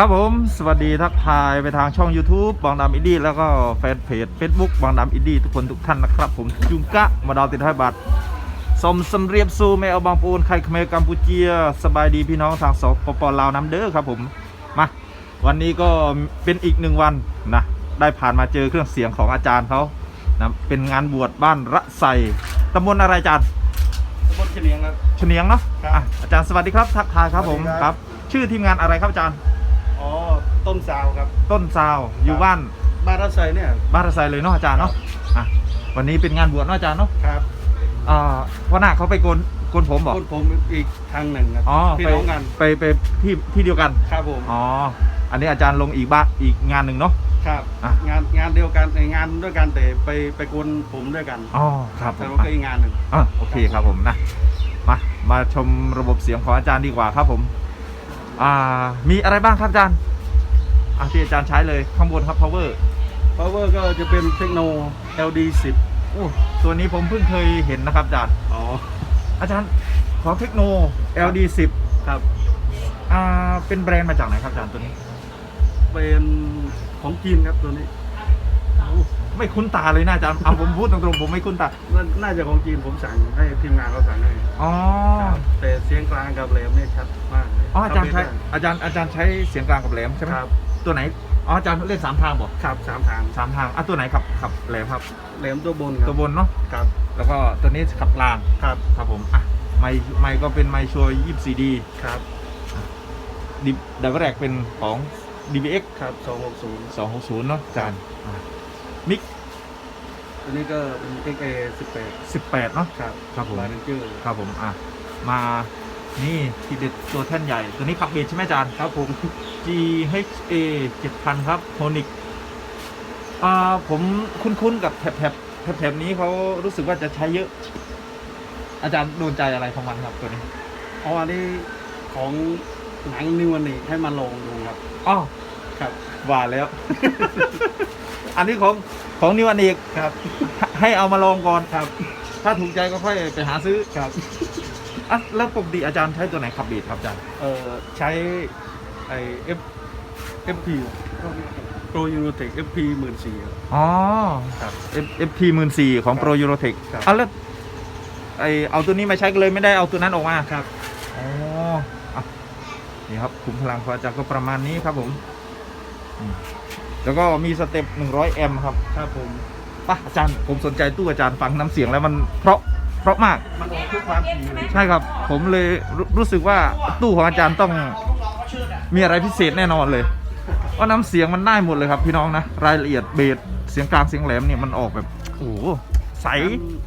ครับผมสวัสดีทักทายไปทางช่อง YouTube บางดำอินดี้แล้วก็แฟนเพจ Facebook บางดำอินดี้ทุกคนทุกท่านนะครับ ผมจุงกะมาดาวติดท้ายบัตรสมสำเรียบซูไม่เอาบางปูนไข่เขมรกัมพูเจียสบายดีพี่น้องทางสปปลาวน้ำเด้อครับผมมาวันนี้ก็เป็นอีกหนึ่งวันนะได้ผ่านมาเจอเครื่องเสียงของอาจารย์เขานะเป็นงานบวชบ้านระไซตำบลอะไรอาจารย์บนเฉลียงครับเฉนียงเนาะครับอะอาจารย์สวัสดีครับทักทายครับผมสวัสดีคครัรับบชื่อทีมงานอะไรครับอาจารย์ อ๋อต้นสาวครับ ต้นซาวอยู่บ้านบ้านรัศไซเนี่ย บ้านระไซเลยเนาะอาจารย์เนาะอะวันนี้เป็นงานบวชเนาะอาจารย์เนาะครับอ่าวันหน้าเขาไปโกนโกนผมบอกคนผมอีกทางหนึ่งครับอ๋อพี่ไปน้องกันไปไปที่ที่เดียวกันครับผมอ๋ออันนี้อาจารย์ลงอีกบ้านอีกงานหนึ่งเนาะ ครับอะ งานงานเดียวกันในงานด้วยกันแต่ไปไปกวนผมด้วยกันอ๋อครับผแต่มว่าก็อีกงานหนึ่ง อะโอเคครับผมนะมามาชมระบบเสียงของอาจารย์ดีกว่าครับผม อ่ามีอะไรบ้างครับอาจารย์อะที่อาจารย์ใช้เลยข้างบนครับ power power ก็จะเป็นเทคโน LD 10โอ้ตัวนี้ผมเพิ่งเคยเห็นนะครับอาจารย์อ๋ออาจารย์ของเทคโน LD 10ครับอ่าเป็นแบรนด์มาจากไหนครับอาจารย์ตัวนี้ เป็นของจีนครับตัวนี้ ไม่คุ้นตาเลยนะอาจารย์เอาผมพูดตรงๆผมไม่คุ้นตาน่าน่าจะของจีนผมสั่งให้ทีมงานเขาสั่งให้อ๋อครับแต่เสียงกลางกับแหลมเนี่ยชัดมากเลยอ๋ออาจารย์ใช้ทำได้อาจารย์อาจารย์ใช้เสียงกลางกับแหลมใช่ไหมครับตัวไหนอ๋ออาจารย์เล่นสามทางบอกครับสามทางสามทางอะตัวไหนครับขับแหลมครับ แหลมตัวบนครับตัวบนเนาะครับแล้วก็ตัวนี้ขับกลางครับครับผมอะไมค์ไมค์ก็เป็นไมค์ชัวร์24 d ครับดิดับแรกเป็นของ DBX ครับสองหกศูนย์260เนาะอาจารย์อะ มิกตัวนี้ก็เป็น XA สิบแปด18 เนาะ ครับครับผมบาร์เรนเจอร์ครับผมอะมานี่ทีเด็ดตัวแท่นใหญ่ ตัวนี้ขับเบสใช่ไหมอาจารย์ ครับผม GHA 7000 ครับโฮนิกอ่าผมคุ้นๆกับแถบแถบแถบแถบนี้เขารู้สึกว่าจะใช้เยอะ อาจารย์โดนใจอะไรของมันครับตัวนี้อ๋ออันนี้ของหนังนิวันนี่ให้มาลองดูครับอ๋อครับ ว่าแล้ว อันนี้ของของนิวันเอกครับ ให้เอามาลองก่อนครับ ถ้าถูกใจก็ค่อยไปหาซื้อครับอะแล้วปกติอาจารย์ใช้ตัวไหนขับเบสครับอาจารย์เอ่อใช้ไอ F FP Pro Unitech FP หมื่นสี่ครับอ๋อครับ F FP หมื่นสี่ของ Pro Eurotech ครับอะแล้วไอเอาตัวนี้มาใช้ก็เลยไม่ได้เอาตัวนั้นออกมาครับอ๋ออะนี่ครับขุมพลังของอาจารย์ก็ประมาณนี้ครับผมอืม แล้วก็มีสเต็ป100 แอมป์ครับครับผมป่ะอาจารย์ผมสนใจตู้อาจารย์ฟังน้ำเสียงแล้วมันเพราะเพราะมาก มันออกทุกความถี่เลยใช่ครับ ผมเลยรู้รู้สึกว่าตู้ของอาจารย์ต้องมีอะไรพิเศษแน่นอนเลยว่าน้ำเสียงมันได้หมดเลยครับ พี่น้องนะรายละเอียดเบสเสียงกลางเสียงแหลมเนี่ยมันออกแบบโอ้โหใส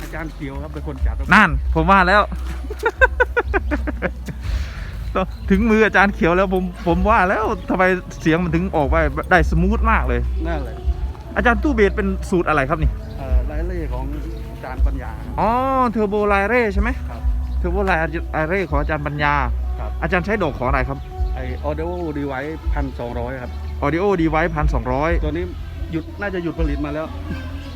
อาจารย์เขียวครับเป็นคนจัดนั่น ผมว่าแล้ว ถึงมืออาจารย์เขียวแล้วผมผมว่าแล้วทำไมเสียงมันถึงออกไปได้สมูทมากเลย นั่นแหละอาจารย์ตู้เบสเป็นสูตรอะไรครับนี่เอ่อรายละเอียดของอาจารย์ปัญญาครับ อ๋อเทอร์โบไลเร่ใช่ไหมครับ เทอร์โบไลเร่ของอาจารย์ปัญญา ครับ อาจารย์ใช้ดอกของอะไรครับไอออเดโอดีไว้พันสองร้อยครับ Audio Device พันสองร้อยตัวนี้หยุดน่าจะหยุดผลิตมาแล้ว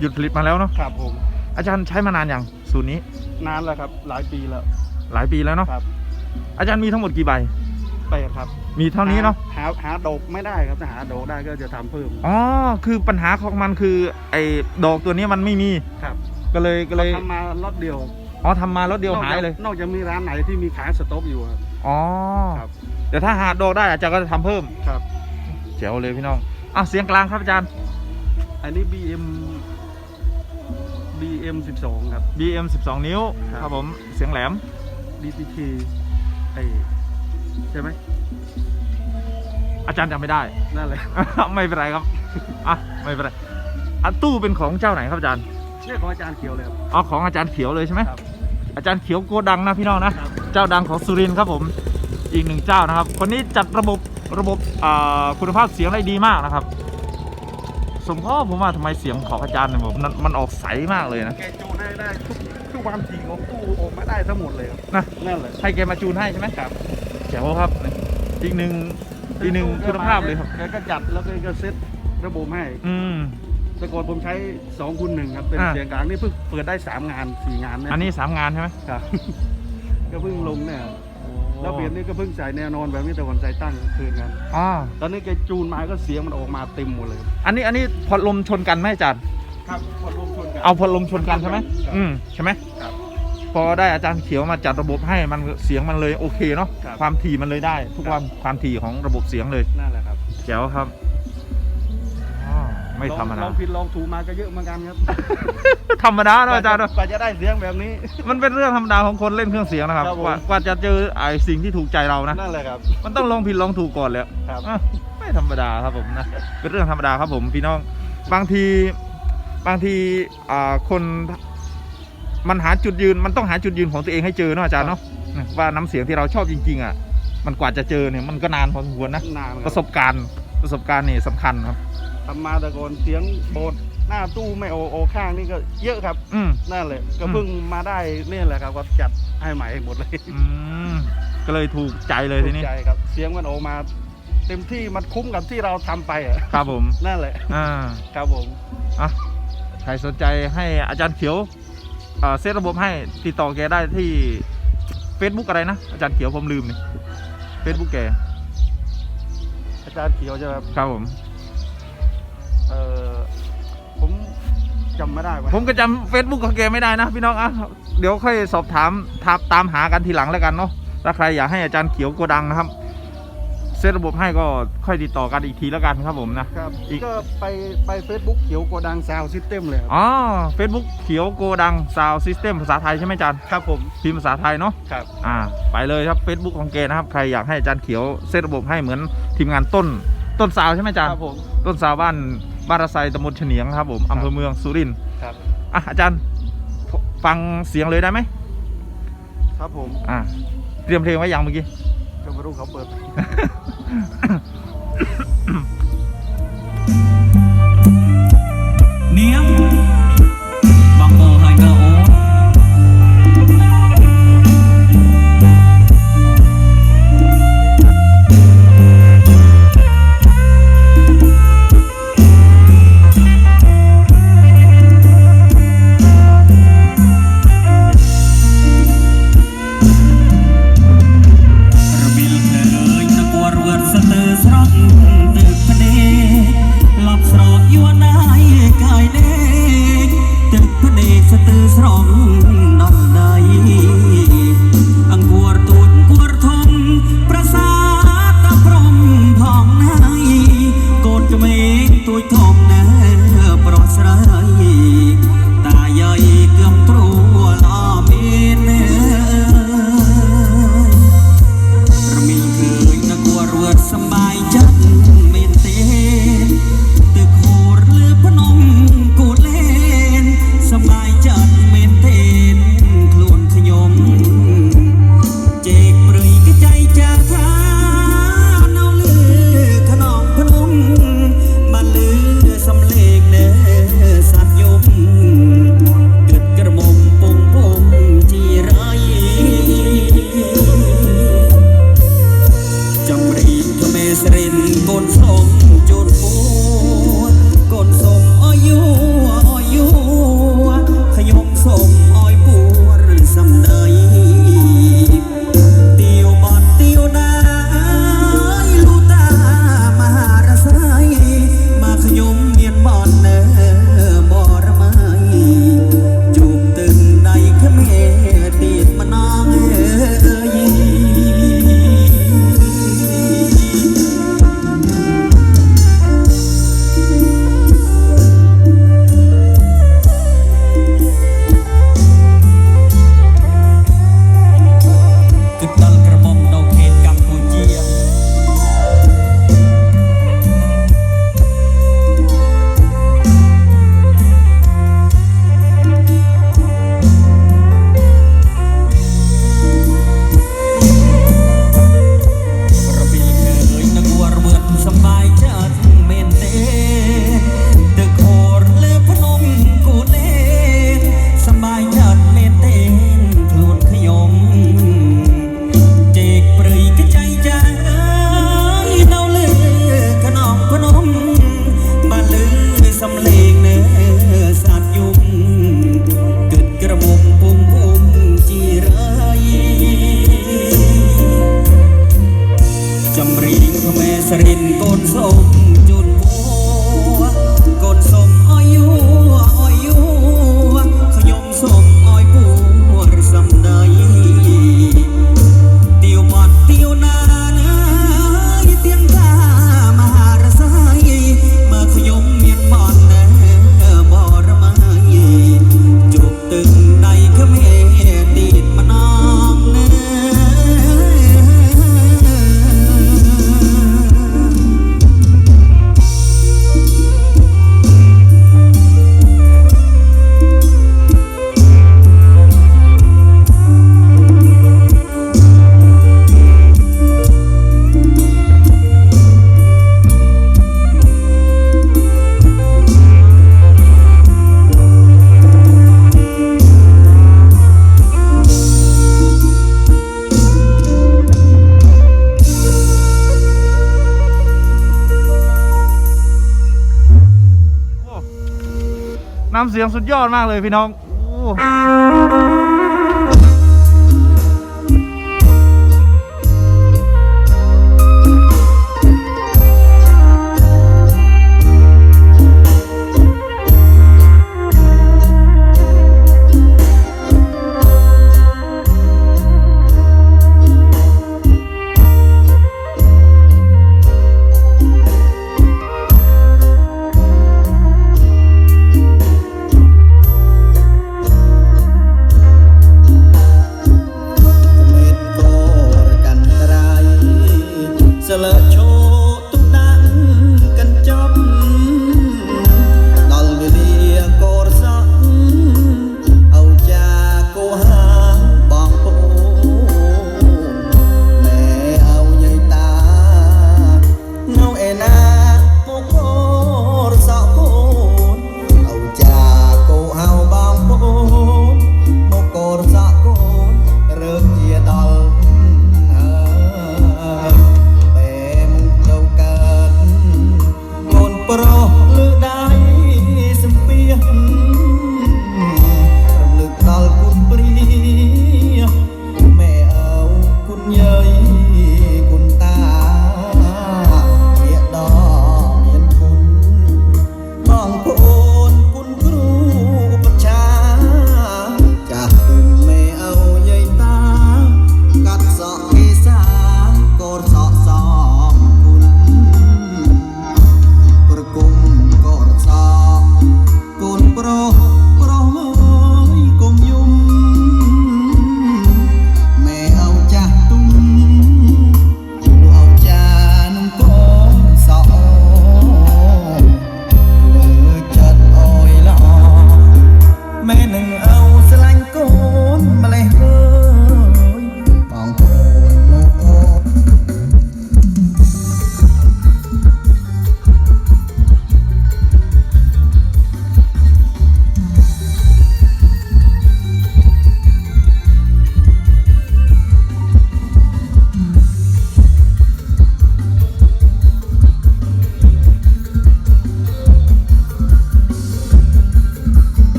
หยุดผลิตมาแล้วเนาะครับผม อาจารย์ใช้มานานอย่างสูตรนี้นานแล้วครับ หลายปีแล้ว หลายปีแล้วเนาะครับ อาจารย์มีทั้งหมดกี่ใบ ไปครับ มีเท่านี้เนาะ หาหาดอกไม่ได้ครับถ้าหาดอกได้ก็จะทำเพิ่ม อ๋อ คือปัญหาของมันคือไอ้ดอกตัวนี้มันไม่มี ครับก็เลยก็เลย ทำมาล็อตเดียวอ๋อทำมาแล้วเดียวหายเลย นอกจากมีร้านไหนที่มีขายสต็อกอยู่ครับ อ๋อครับ เดี๋ยวถ้าหาดอกได้อาจารย์ก็จะทำเพิ่ม ครับ เจ๋วเลยพี่น้องอะเสียงกลางครับอาจารย์ อันนี้ BM BM 12 ครับ BM 12 นิ้ว ครับ ครับผม เสียงแหลม DTK อ้ใช่ไหมอาจารย์จำไม่ได้ นั่นแหละ ไม่เป็นไรครับอะไม่เป็นไรอันตู้เป็นของเจ้าไหนครับอาจารย์เนี่ยของอาจารย์เขียวเลยครับอ๋อของอาจารย์เขียวเลยใช่ไหมครับ อาจารย์เขียวโกดังนะพี่น้องนะ ครับ เจ้าดังของสุรินทร์ครับผม อีกหนึ่งเจ้านะครับ คนนี้จัดระบบระบบอ่าคุณภาพเสียงได้ดีมากนะครับ สมพ่อผมว่าทำไมเสียงของอาจารย์เนี่ยผมมันมันออกใสมากเลยนะ แกจูนให้ได้ทุก ทุกความถี่ของตู้ออกมาได้ทั้งหมดเลยครับนะนั่นแหละให้แกมาจูนให้ใช่ไหมครับเจ๋วครับอีกหนึ่งอีกหนึ่งคุณภาพเลยครับแกก็จัดแล้วก็ก็เซ็ตระบบให้ อืมแต่ก่อนผมใช้2คูณหนึ่งครับเป็นอ่าเสียงกลางนี่เพิ่งเปิดได้3งาน4งานเนี่ยอันนี้สามงานใช่ไหมครับก็เพิ่งลงเนี่ยแล้วเปลี่ยนนี่ก็เพิ่งใส่แนวนอนแบบนี้แต่ก่อนใส่ตั้งคืนครับอ๋อตอนนี้แกจูนมาก็เสียงมันออกมาเต็มหมดเลย อันนี้อันนี้พอลมชนกันไหมอาจารย์ครับพอรวมชนกัน เอาพอลมชนกันใช่ไหมครับอืมใช่ไหมครับพอได้อาจารย์เขียวมาจัดระบบให้มันเสียงมันเลยโอเคเนาะครับ ความถี่มันเลยได้ ทุกครับความความถี่ของระบบเสียงเลยนั่นแหละครับแจ๋วครับอ๋อไม่ธรรมลดา องผิดลองถูกมาก็เยอะเหมือนกันครับธรรมดาเนอะอาจารย์เนอะกว่าจะได้เสียงแบบนี้ มันเป็นเรื่องธรรมดาของคนเล่นเครื่องเสียงนะครับครับผม กว่ากว่าจะเจอไอ้สิ่งที่ถูกใจเรานะ นั่นแหละครับ มันต้องลองผิดลองถูกก่อนเลยครับอะไม่ธรรมดาครับผมนะ เป็นเรื่องธรรมดาครับผมพี่น้อง บางที บางทีอ่าคนมันหาจุดยืนมันต้องหาจุดยืนของตัวเองให้เจอเนาะอาจารย์เนาะว่าน้ำเสียงที่เราชอบจริง ๆ อะ มันกว่าจะเจอเนี่ยมันก็นานพอสมควรนะนานคปรับระสบการณ์ประสบการณ์นี่สำคัญครับทำมาแต่ก่อนเสียงโบดหน้าตู้ไม่โอโอข้างนี่ก็เยอะครับ อืมนั่นแหละก็อืมเพิ่งมาได้เนี่ยแหละครับก็จัดให้ใหม่หมดเลยอืมก็เลยถูกใจเลยทีนี้ถูกใจครับเสียงมันออกมาเต็มที่มันคุ้มกับที่เราทำไปอะครับผมนั่นแหละอ่าครับผมอะ ใครสนใจให้อาจารย์เขียวเอ่อเซตระบบให้ติดต่อแกได้ที่ Facebook อะไรนะ อาจารย์เขียวผมลืมนี่ Facebook แก อาจารย์เขียวใช่ไหมครับครับผม เออผมจำไม่ได้ว่าผมก็จำ Facebook ของแกไม่ได้นะพี่น้องอะเดี๋ยวค่อยสอบถามทับตามหากันทีหลังแล้วกันเนาะถ้าใครอยากให้อาจารย์เขียวโกดังนะครับ เซตระบบให้ก็ค่อยติดต่อกันอีกทีแล้วกันครับผมนะครับอีกก็ไปไป Facebook เขียวโกดังซาวซิสเต็มเลยครับอ๋อ Facebook เขียวโกดัง Sound System ภาษาไทยใช่ไหมอาจารย์ครับผมพิมพ์ภาษาไทยเนาะครับอ่าไปเลยครับ Facebook ของแกนะครับใครอยากให้อาจารย์เขียวเซตระบบให้เหมือนทีมงานต้นต้นสาวใช่ไหมอาจารคย์รับผมต้นสาวบ้านบ้านระไซตำบลเฉนียงครับผมอำเภอเมืองสุรินทร์ครับอะอาจารย์ฟฟังเสียงเลยได้ไหมครับผมอ่าเตรียมเพลงไว้ยังเมื่อกี้ก็ไม่รู้เขาเปิด เนีย เสียงสุดยอดมากเลยพี่น้อง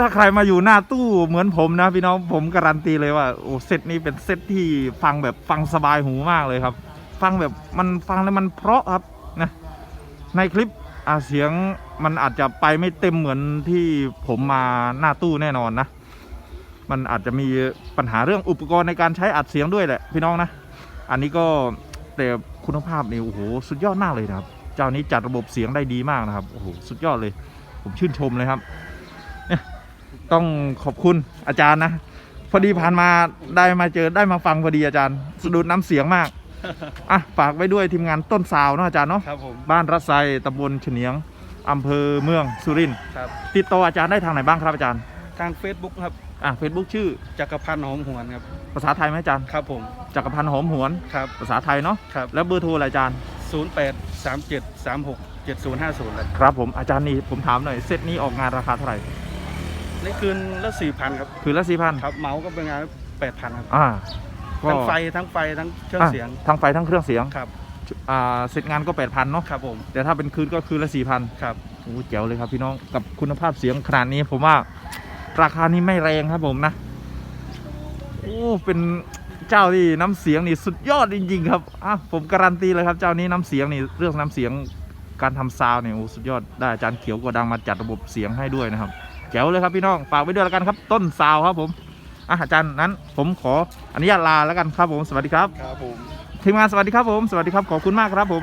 ถ้าใครมาอยู่หน้าตู้เหมือนผมนะพี่น้องผมการันตีเลยว่าโอ้เซตนี้เป็นเซตที่ฟังแบบฟังสบายหูมากเลยครับ ฟังแบบมันฟังแล้วมันเพราะครับนะในคลิปอาเสียงมันอาจจะไปไม่เต็มเหมือนที่ผมมาหน้าตู้แน่นอนนะ มันอาจจะมีปัญหาเรื่องอุปกรณ์ในการใช้อัดเสียงด้วยแหละพี่น้องนะ อันนี้ก็แต่คุณภาพนี่โอ้โหสุดยอดมากเลยนะครับ เจ้านี้จัดระบบเสียงได้ดีมากนะครับโอ้โหสุดยอดเลย ผมชื่นชมเลยครับ เนี่ย ต้องขอบคุณอาจารย์นะ พอดีผ่านมาได้มาเจอได้มาฟังพอดีอาจารย์สะดุดน้ำเสียงมากอะฝากไว้ด้วยทีมงานต้นสาวเนาะอาจารย์เนาะครับผมบ้านรัศไซตำบลเฉนียงอำเภอเมืองสุรินทร์ครับติดต่ออาจารย์ได้ทางไหนบ้างครับอาจารย์ ทาง Facebook ครับอะเฟซบุ๊กชื่อจักรพันธ์หอมหวนครับภาษาไทยไหมอาจารย์ครับผมจักรพันธ์หอมหวนครับ ภาษาไทยเนาะครับ แล้วเบอร์โทรอะไรอาจารย์ 08 37 36 7050ครับ ครับผมอาจารย์นี่ผมถามหน่อยเซตนี้ออกงานราคาเท่าไหร่ ในคืนละ4,000ครับคือละสี่พันครับเมาส์ก็เป็นงาน8,000ครับอ่าก็ทั้งไฟทั้งไฟทั้งเครื่องอะเสียงทั้งไฟทั้งเครื่องเสียงครับอ่าเสร็จงานก็แปดพันเนาะครับผมแต่ถ้าเป็นคืนก็คืนละสี่พันครับโอ้แจ๋วเลยครับพี่น้องกับคุณภาพเสียงขนาดนี้ผมว่าราคานี้ไม่แรงครับผมนะโอ้เป็นเจ้าที่น้ำเสียงนี่สุดยอดจริง ๆ ครับอะผมการันตีเลยครับเจ้านี้น้ำเสียงนี่เรื่องน้ำเสียงการทำซาวน์เนี่ยโอ้สุดยอดได้อาจารย์เขียวกว่าดังมาจัดระบบเสียงให้ด้วยนะครับแจ๋วเลยครับพี่น้องฝากไว้ด้วยแล้วกันครับ ต้นซาวครับผมอะอาจารย์นั้นผมขออนุญาตลาแล้วกันครับผมสวัสดีครับ ครับผมทีมงานสวัสดีครับผม สวัสดีครับขอบคุณมากครับผม